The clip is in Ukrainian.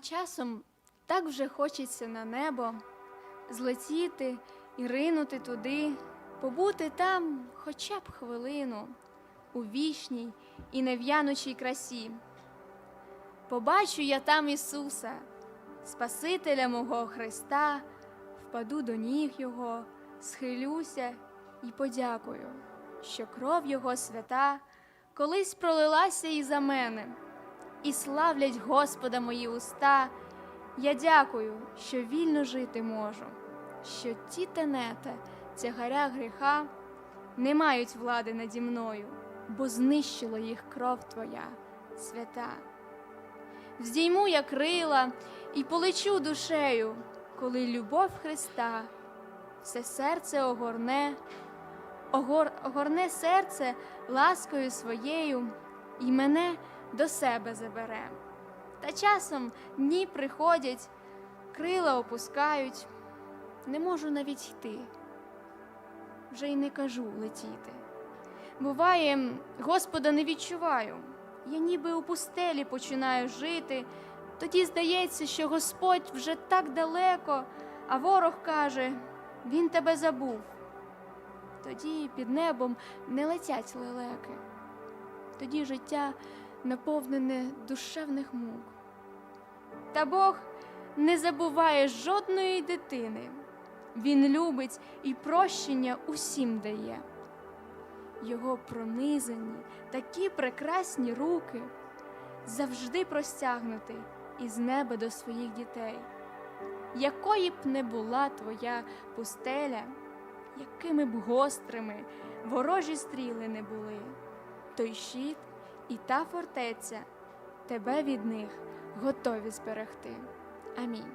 часом так вже хочеться на небо злетіти і ринути туди, побути там хоча б хвилину у вічній і нев'янучій красі. Побачу я там Ісуса, Спасителя мого Христа, впаду до ніг Його, схилюся і подякую, що кров Його свята колись пролилася і за мене, і славлять Господа мої уста. Я дякую, що вільно жити можу, що ті тенета, тягаря гріха не мають влади наді мною, бо знищила їх кров Твоя, свята. Вздійму я крила і полечу душею, коли любов Христа все серце огорне, огор, огорне серце ласкою своєю і мене до себе забере. Та часом дні приходять, крила опускають, не можу навіть йти, вже й не кажу летіти. Буває, Господа не відчуваю, я ніби у пустелі починаю жити. Тоді здається, що Господь вже так далеко, а ворог каже, Він тебе забув. Тоді під небом не летять лелеки, тоді життя наповнене душевних мук. Та Бог не забуває жодної дитини. Він любить і прощення усім дає. Його пронизані, такі прекрасні руки завжди простягнути із неба до своїх дітей. Якої б не була твоя пустеля, якими б гострими ворожі стріли не були, той щит і та фортеця тебе від них готові зберегти. Амінь.